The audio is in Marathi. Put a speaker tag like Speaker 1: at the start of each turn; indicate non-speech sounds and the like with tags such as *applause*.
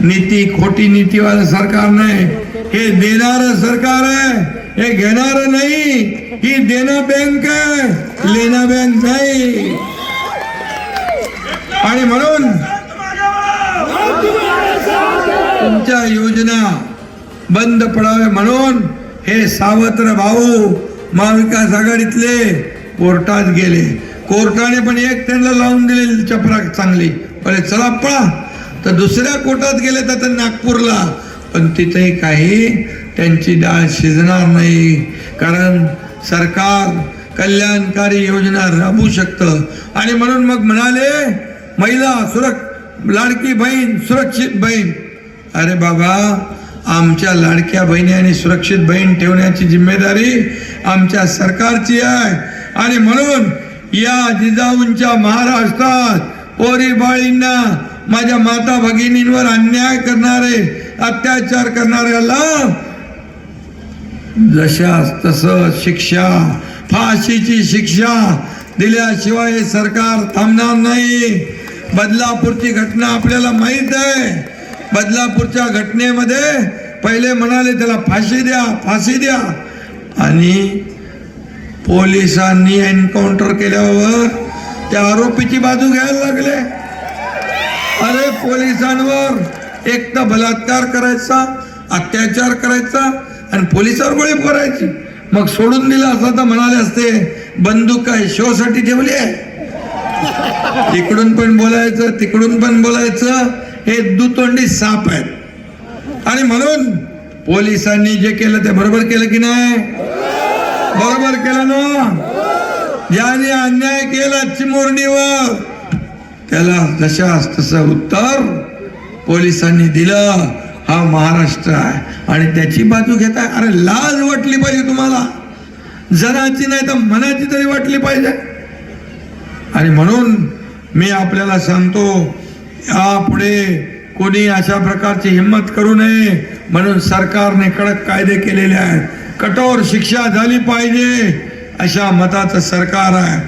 Speaker 1: नीती खोटी नीतीवालं सरकार नाही. हे देणार सरकार आहे हे घेणार नाही. ही देणं बँक आहे लेना बँक नाही. आणि म्हणून तुमच्या योजना बंद पडावे म्हणून हे सावत्र भाऊ महाविकास आघाडीतले कोर्टात गेले. कोर्टाने पण एक त्यांना लावून दिलेली चपराक चांगली. पण चला पळा. तर दुसऱ्या कोटात गेले तर नागपूरला. पण तिथेही काही त्यांची डाळ शिजणार नाही. कारण सरकार कल्याणकारी योजना राबवू शकतं. आणि म्हणून मग म्हणाले महिला सुरक्ष लाडकी बहीण सुरक्षित बहीण. अरे बाबा आमच्या लाडक्या बहिणी आणि सुरक्षित बहीण ठेवण्याची जिम्मेदारी आमच्या सरकारची आहे. आणि म्हणून या जिजाऊंच्या महाराष्ट्रात पोरी बाळींना माझ्या माता भगिनींवर अन्याय करणारे अत्याचार करणाऱ्याला जशास तस शिक्षा फाशीची शिक्षा दिल्याशिवाय सरकार थांबणार नाही. बदलापूरची घटना आपल्याला माहीत आहे. बदलापूरच्या घटनेमध्ये पहिले म्हणाले त्याला फाशी द्या फाशी द्या. आणि पोलिसांनी एन्काउंटर केल्यावर त्या आरोपीची बाजू घ्यायला लागले. पोलिसांवर एक तर बलात्कार करायचा अत्याचार करायचा आणि पोलिसावर गोळी करायची मग सोडून दिलं असं तर म्हणाले असते बंदूक काय शोसाठी ठेवली आहे. *laughs* तिकडून पण बोलायचं तिकडून पण बोलायचं हे दुतोंडी साप आहेत. आणि म्हणून पोलिसांनी जे केलं ते बरोबर केलं की नाही? बरोबर केलं ना? ज्याने अन्याय केला चिमुरणीवर त्याला जशास तसं उत्तर पोलिसांनी दिलं. हा महाराष्ट्र आहे. आणि त्याची बाजू घेताय? अरे लाज वाटली पाहिजे तुम्हाला. जराची नाही तर मनाची तरी वाटली पाहिजे. आणि म्हणून मी आपल्याला सांगतो यापुढे कोणी अशा प्रकारची हिंमत करू नये. म्हणून सरकारने कडक कायदे केलेले आहेत. कठोर शिक्षा झाली पाहिजे. अशा मताचं सरकार आहे.